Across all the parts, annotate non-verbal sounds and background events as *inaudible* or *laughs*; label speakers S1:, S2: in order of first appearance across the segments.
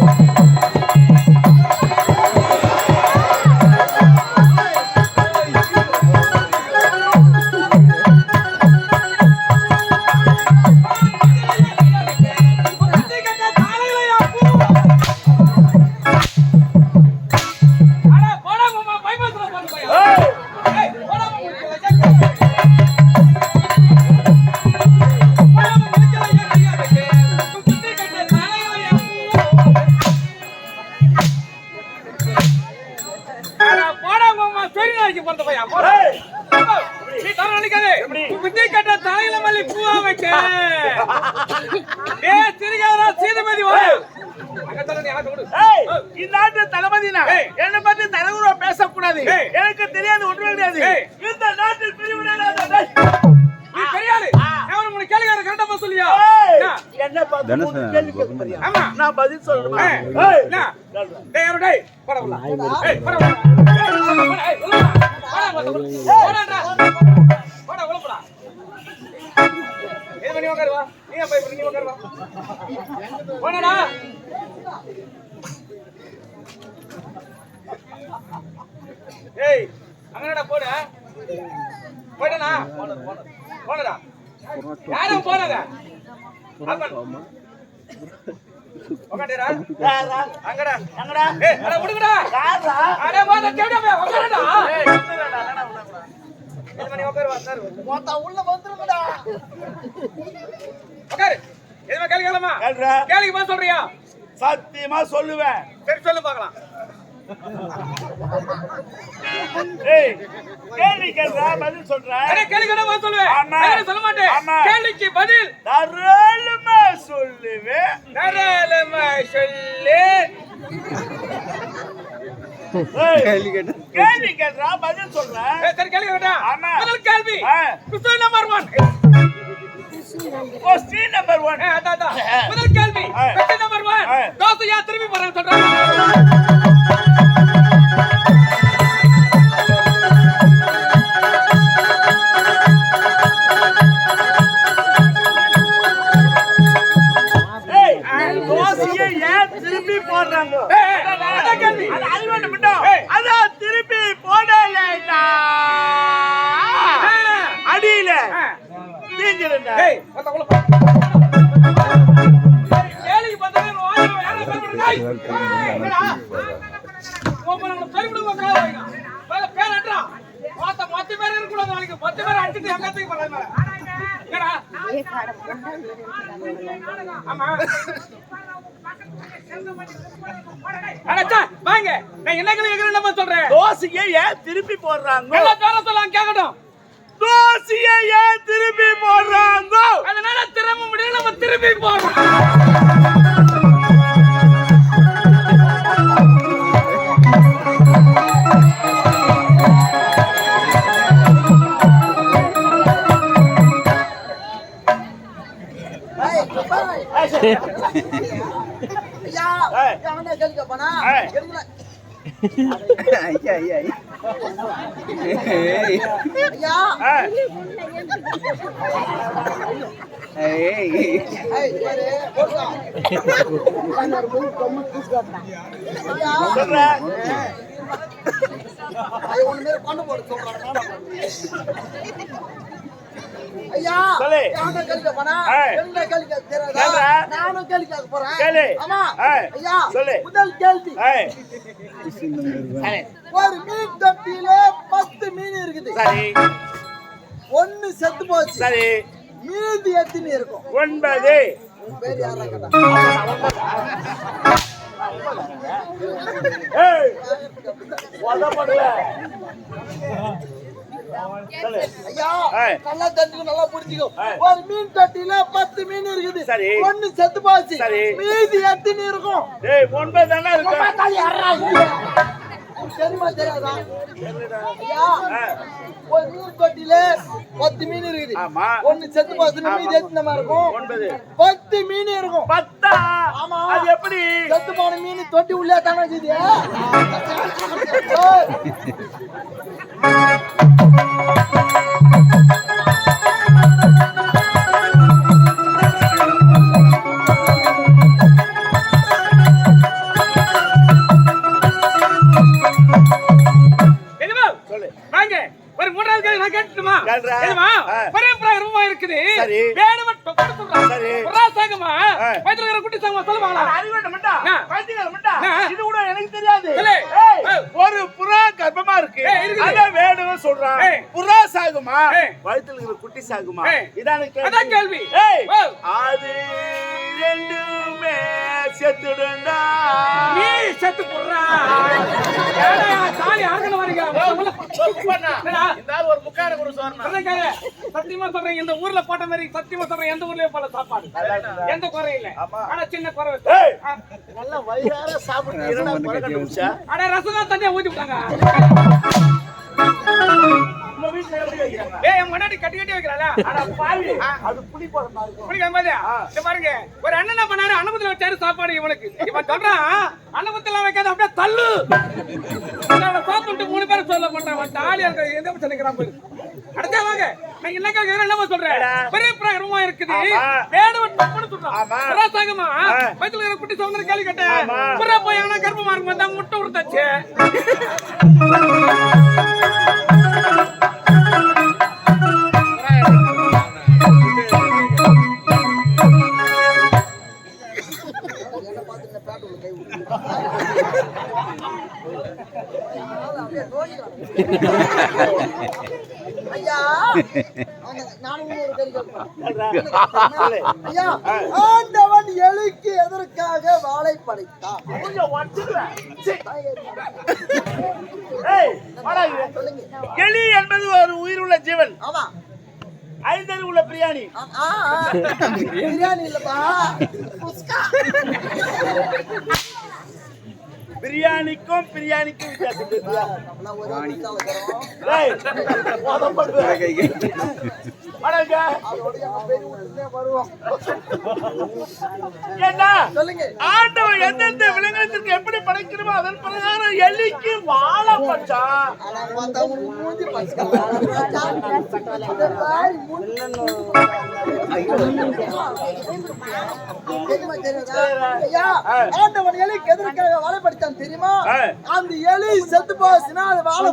S1: Thank *laughs* you. ஏ சிரிக்காதடா சீதமதி வா அங்க தல நீ ஆட்ட விடு
S2: ஏய், இந்நாட்டு தளபதி நான். என்னை பத்தி தலைவரா பேசக்கூடாது. எனக்கு தெரியாது ஒன்றுமே கிடையாது.
S1: ஏய்.
S2: இந்த நாட்டில் பிரிவினை இல்லாத-
S1: நீ பெரியாளு உட்காரு வா நீ ஏன் போய் நீ உட்காரு வா போடா ஏய் அங்கடா போடு? போடனா போடா யாரும் உட்காந்துடா.
S2: யாரா?
S1: அங்கடா.
S2: எங்கடா?
S1: ஏய் அட விடுங்கடா? அட போடா கேடா உட்காருடா.
S2: ஏய், நில்லுடா, நடடா, நடடா.
S1: ஏய் மணி உட்காரு வா உட்காரு
S2: மொத்தம் உள்ள வந்துருங்கடா.
S1: உட்காரு எதுமே கேள்வி கேளமா
S2: கேளுடா.
S1: சொல்றியா
S2: சத்தியமா சொல்லுவேன்
S1: சரி சொல்லு பார்க்கலாம்
S2: கேள்வி கேளுடா, பதில் சொல்றேன்
S1: அட கேள்விக்கு சொல்லுவேன்
S2: ஆமா.
S1: நான் சொல்ல மாட்டேன்
S2: ஆமா.
S1: கேள்விக்கு பதில்
S2: தாராளமா சொல்லுவேன்
S1: தாராளமா சொல்லு
S2: ஏய், கேள்வி கேட்டா பதில் சொல்றேன்
S1: சரி கேள்வி கேட்டா
S2: ஆமா.
S1: முதல் கேள்வி. Question number 1
S2: question number one
S1: ஏய் அதான் அதான். முதல் கேள்வி. கொஸ்டின் நம்பர் 1
S2: ஆ.
S1: தோசை ஏன் திரும்பி போறான்னு சொல்றாங்க அட்றா. மொத்த மொத்த பேர் இருக்கக்கூடாது நாளைக்கு. பத்து பேர் அடிச்சிட்டு எங்க தூக்கி போடுறாங்க மேல. என்னடா? ஆமா. அடச்சா, வாங்க. நான் என்ன நம்ம சொல்றேன்.
S2: தோசையை ஏன் திருப்பி போடுறாங்க
S1: சொல்லலாம் கேட்கட்டும்.
S2: தோசையை ஏன் திருப்பி போடுறாங்க
S1: அதனால திரும்ப முடியல நம்ம திரும்பி போறோம்
S2: ஏய். ஏய். ஏய். சொல்றேன்.
S3: ஐயா
S2: கொண்டு
S3: போட சொல்றாங்க கேள்வி?
S2: ஏய்.
S3: என்ன கேள்வி கேட்க தெரியாதா?
S2: கேளுடா.
S3: நானும் கேள்வி கேட்க போறேன்.
S2: கேளு.
S3: ஆமா.
S2: ஏய்.
S3: ஐயா,
S2: சொல்லு.
S3: முதல் கேள்வி
S2: ஏய்.
S3: ஒரு மீன் தொட்டியில பத்து மீன் இருக்குது
S2: சரி
S3: ஒண்ணு செத்து போச்சு
S2: சரி
S3: மீதி எத்தனை இருக்கும்
S2: ஒன்பது
S3: உன் பேர் யாரா கேட்டா
S2: ஏய். உதப்படல.
S3: ஐயா. நல்லா நல்லா புரிஞ்சுக்கோ. ஒரு மீன் தொட்டியில பத்து மீன் இருக்குது.
S2: சரி.
S3: ஒண்ணு செத்து போச்சு.
S2: சரி.
S3: மீதி எத்தனை இருக்கும்?
S2: ஏய், ஒன்பது தானே இருக்கு?
S3: தெரியுமா தெரியாதா? ஐயா. ஒரு மீன் தொட்டியில பத்து மீன் இருக்குது.
S2: ஆமா.
S3: ஒண்ணு செத்து போச்சுன்னா மீதி எத்தனை மாதிரி இருக்கும்.
S2: ஒன்பது.
S3: பத்து மீன் இருக்கும்.
S2: பத்தா?
S3: ஆமா.
S2: அது எப்படி?
S3: செத்து போன மீன் தொட்டி உள்ளே தானே இருக்குது.
S2: இது கூட எனக்கு தெரியாது. ஒரு புறா கர்ப்பமா இருக்கு. அத வேணும்னு சொல்றான். புறா சாகுமா. வயித்துல இருக்கிற குட்டி சாகுமா. இதான
S1: கேள்வி.
S2: அது ரெண்டுமே செத்துடுண்டா
S1: நீ செத்து போடுறா. தாலி அறுக்கணும் வரீங்க
S2: ஒரு முக்கார கூட
S1: சொல்றேன். சத்தியமா சொல்றேன் இந்த ஊர்ல போட்ட மாதிரி சத்தியமா சொல்றேன் எந்த ஊர்லயும் போல சாப்பாடு. எந்த குறையும் இல்ல. ஆனா சின்ன குறை.
S2: நல்ல வயிறார குறை கண்டுபிடிச்சா
S1: அட ரசம் தான் தனியா ஊத்தி விட்டாங்க. சாப்பாடு இவனுக்கு. இவன் சொல்றான் அன்னபத்துல வைக்காத அப்படியே தள்ளு. மூணு பேரும் சொல்ல மாட்டான். அவன் தாலியா இருக்க எந்த பாரு அடுத்தா வாங்க. நான் என்ன கேட்கிறேன் என்னமா சொல்றேன் பெரிய பிரகரமா இருக்குது. வேடுவன் தப்புன்னு சொல்றான். இருக்கிற குட்டி சவுந்தர கேள்வி கேட்டேன். புறா போய் ஆனா கர்ப்பமா இருக்கும் முட்டை உடுத்தாச்சு.
S3: ஆண்டவன் எலிக்கு எதற்காக வாழை படைத்தான்?
S2: எலி என்பது ஒரு உயிருள்ள ஜீவன்.
S3: ஆமா.
S2: ஐந்தறிவு உள்ள பிரியாணி.
S3: பிரியாணி இல்லப்பா.
S2: பிரியாணிக்கும் பிரியாணிக்கும் வித்தியாசம் ஏண்டா?
S3: சொல்லுங்க.
S2: ஆண்டவன் எந்தெந்த விலங்கினத்திற்கு எப்படி படைக்கணுமோ அதன் பிரகாரம் எலிக்கு வாழை
S3: பச்சை. ஆண்டவன் எலிக்கு எதற்காக வாழை படைத்தான் தெரியுமா. அந்த எலி செத்து போச்சுன்னா அது வாழை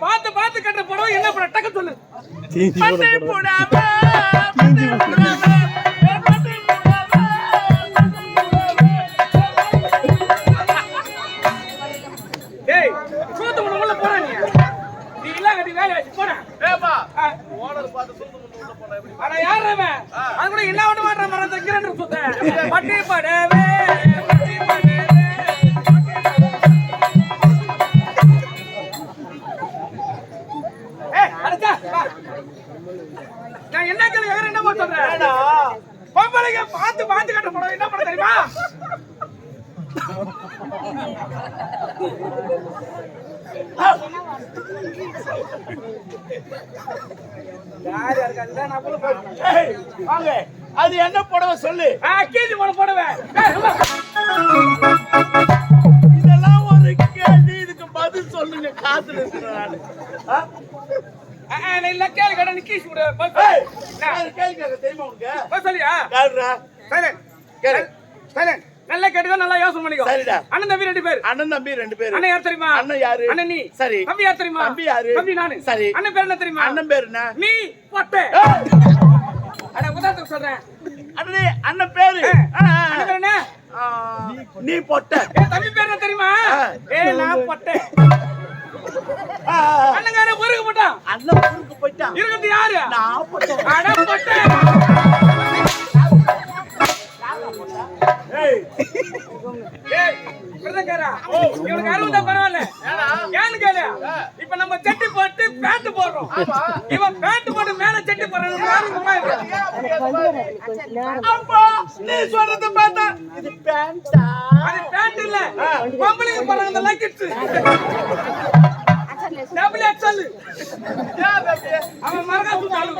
S1: பார்த்து பார்த்து கட்டுற புடவை என்ன பண்ண டக்கு சொல்லு.
S2: போடாம,
S1: சூத்து முன்ன உள்ள போறா நீ நீ இல்ல கட்டி வேலை வச்சு. அட யார் அவன் அது கூட என்ன ஒண்ணு மாட்டற மரம் தைக்கிறேன் சுத்த பட்டி படவே பட்டி படவே. நான் என்ன கேள்வி என்ன சொல்றேன்? பொம்பளைங்க பார்த்து பார்த்து கட்ட போறோம் என்ன பண்ண தெரியுமா
S2: அது என்ன புடவை சொல்லு
S1: ஆ போன போட
S2: இதெல்லாம் ஒரு கேள்வி இதுக்கு பதில் சொல்லுங்க காத்துல இருக்கிற ஆ?
S1: நான் இல்ல கேள்வி கேட்டா நீ நான்
S2: கேள்வி கேட்க தெரியுமா உனக்கு
S1: பஸ் சொல்லியா
S2: கேளுடா.
S1: சைலண்ட்
S2: கேளு.
S1: நல்லா கேட்டுக்கோ நல்லா யோசனை பண்ணிக்கோ.
S2: சரிடா.
S1: அண்ணன் தம்பி ரெண்டு பேர்.
S2: அண்ணன் தம்பி ரெண்டு பேரு.
S1: அண்ணன் யார் தெரியுமா?
S2: அண்ணன் யாரு?
S1: அண்ணன் நீ.
S2: சரி.
S1: தம்பி யார் தெரியுமா?
S2: தம்பி யாரு?
S1: தம்பி நானு.
S2: சரி.
S1: அண்ணன் பேர் என்ன தெரியுமா?
S2: அண்ணன் பேரு என்ன?
S1: நீ பொட்டை. அட உதாரணத்துக்கு சொல்றேன்.
S2: அண்ணனே, அண்ணன் பேரு.
S1: அண்ணன் பேர் என்ன?
S2: நீ பொட்ட.
S1: ஏய் தம்பி பேர் என்ன தெரியுமா. ஏய் நான் பொட்டை. அண்ணங்கார முருக போட்டான்
S2: அண்ணன் ஊருக்கு போயிட்டான்.
S1: இருக்கிறது யாரு
S2: நான் பொட்ட.
S1: அட பொட்டை. இவனுக்கு அறுபதா பரவாயில்ல. ஏன்னு கேளு. இப்ப நம்ம சட்டி போட்டு பேண்ட் போடுறோம். இவன் பேண்ட் போட்டு மேல சட்டி போடுறான்.
S2: அப்பா, நீ சொல்றத பார்த்தா இது பேண்டா.
S1: அது பேண்ட் இல்ல. பொம்பளைங்க போடுறாங்க டபுள் எக்ஸ்எல் அவன் மரகா சுத்தாலும்.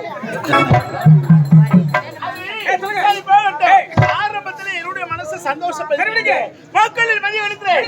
S1: சொல்லுங்க. ஏய்
S2: ஆரம்பத்துல என்னுடைய மனசு சந்தோஷம்
S1: தெரிவிங்க.
S2: மக்களின் மதிய எழுத்துறேன்